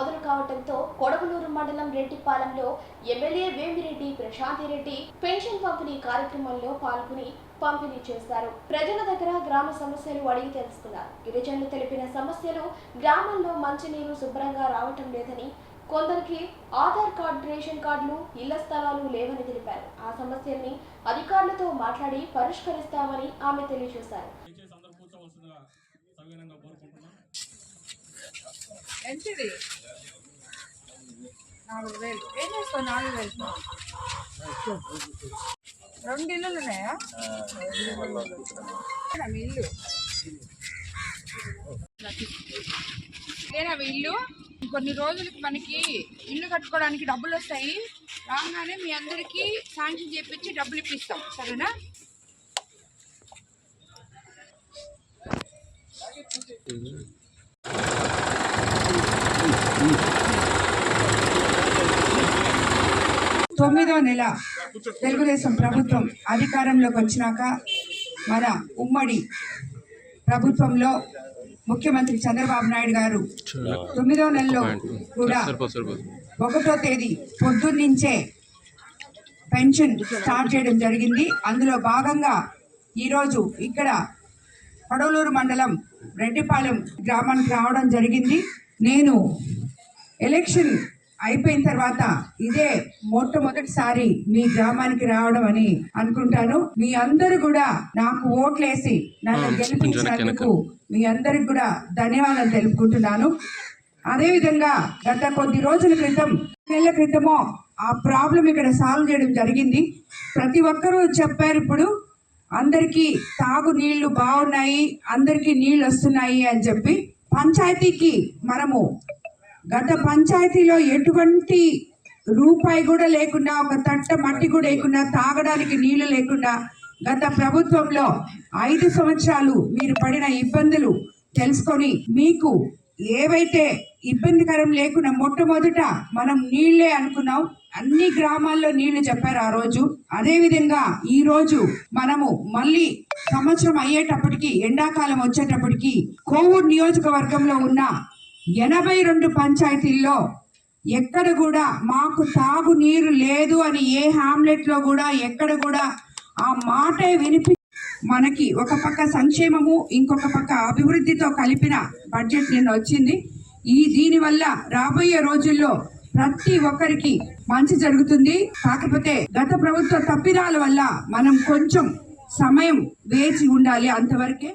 మొదలు కావడంతో కొడవలూరు మండలం రెడ్డిపాలెంలో ఎమ్మెల్యే వేమిరెడ్డి ప్రశాంతిరెడ్డి పెన్షన్ పంపిణీ కార్యక్రమంలో పాల్గొని పంపిణీ చేశారు. ప్రజల దగ్గర గ్రామ సమస్యలు అడిగి తెలుసుకున్నారు. గిరిజనులు తెలిపిన సమస్యలు గ్రామంలో మంచినీరు శుభ్రంగా రావటం లేదని కొందరికి ఆధార్ కార్డు రేషన్ కార్డులు ఇళ్ళ స్థలాలు లేవని తెలిపారు. ఆ సమస్యల్ని అధికారులతో మాట్లాడి పరిష్కరిస్తామని ఆమె తెలియజేశారు. ఎంతది నాలుగు వేలు. ఏం చేస్తావు నాలుగు వేలు? రెండు ఇల్లులు ఉన్నాయా? మీ ఇల్లు? ఇదేనా ఇల్లు? కొన్ని రోజులకి మనకి ఇల్లు కట్టుకోవడానికి డబ్బులు వస్తాయి. రాగానే మీ అందరికీ శాంక్షన్ చేపించి డబ్బులు ఇప్పిస్తాం. సరేనా? తొమ్మిదో నెల తెలుగుదేశం ప్రభుత్వం అధికారంలోకి వచ్చినాక మన ఉమ్మడి ప్రభుత్వంలో ముఖ్యమంత్రి చంద్రబాబు నాయుడు గారు తొమ్మిదో నెలలో కూడా ఒకటో తేదీ పొద్దున్నుంచే పెన్షన్ స్టార్ట్ చేయడం జరిగింది. అందులో భాగంగా ఈరోజు ఇక్కడ పడవలూరు మండలం రెడ్డిపాలెం గ్రామానికి రావడం జరిగింది. నేను ఎలక్షన్ అయిపోయిన తర్వాత ఇదే మొట్టమొదటిసారి మీ గ్రామానికి రావడం అని అనుకుంటాను. మీ అందరూ కూడా నాకు ఓట్లేసి నన్ను గెలిపించినందుకు మీ అందరికి కూడా ధన్యవాదాలు తెలుపుకుంటున్నాను. అదేవిధంగా గత కొద్ది రోజుల క్రితం నెలల క్రితమో ఆ ప్రాబ్లం ఇక్కడ సాల్వ్ చేయడం జరిగింది. ప్రతి ఒక్కరూ చెప్పారు ఇప్పుడు అందరికీ తాగు నీళ్ళు బాగున్నాయి అందరికీ నీళ్ళు వస్తున్నాయి అని చెప్పి. పంచాయతీకి మనము గత పంచాయతీలో ఎటువంటి రూపాయి కూడా లేకుండా ఒక తట్ట మట్టి కూడా లేకుండా తాగడానికి నీళ్ళు లేకుండా గత ప్రభుత్వంలో ఐదు సంవత్సరాలు మీరు పడిన ఇబ్బందులు తెలుసుకొని మీకు ఏవైతే ఇబ్బందికరం లేకుండా మొట్టమొదట మనం నీళ్ళే అనుకున్నాం అన్ని గ్రామాల్లో నీళ్ళు చెప్పారు ఆ రోజు. అదే విధంగా ఈ రోజు మనము మళ్ళీ సంవత్సరం అయ్యేటప్పటికి ఎండాకాలం వచ్చేటప్పటికి కోవూరు నియోజకవర్గంలో ఉన్న ఎనభై రెండు పంచాయతీల్లో ఎక్కడ కూడా మాకు తాగునీరు లేదు అని ఏ హామ్లెట్లో కూడా ఎక్కడ కూడా ఆ మాటే వినిపి మనకి ఒక పక్క సంక్షేమము ఇంకొక పక్క అభివృద్ధితో కలిపిన బడ్జెట్ నిన్న వచ్చింది. ఈ దీని వల్ల రాబోయే రోజుల్లో ప్రతి ఒక్కరికి మంచి జరుగుతుంది. కాకపోతే గత ప్రభుత్వ తప్పిదాల వల్ల మనం కొంచెం సమయం వేచి ఉండాలి అంతవరకే.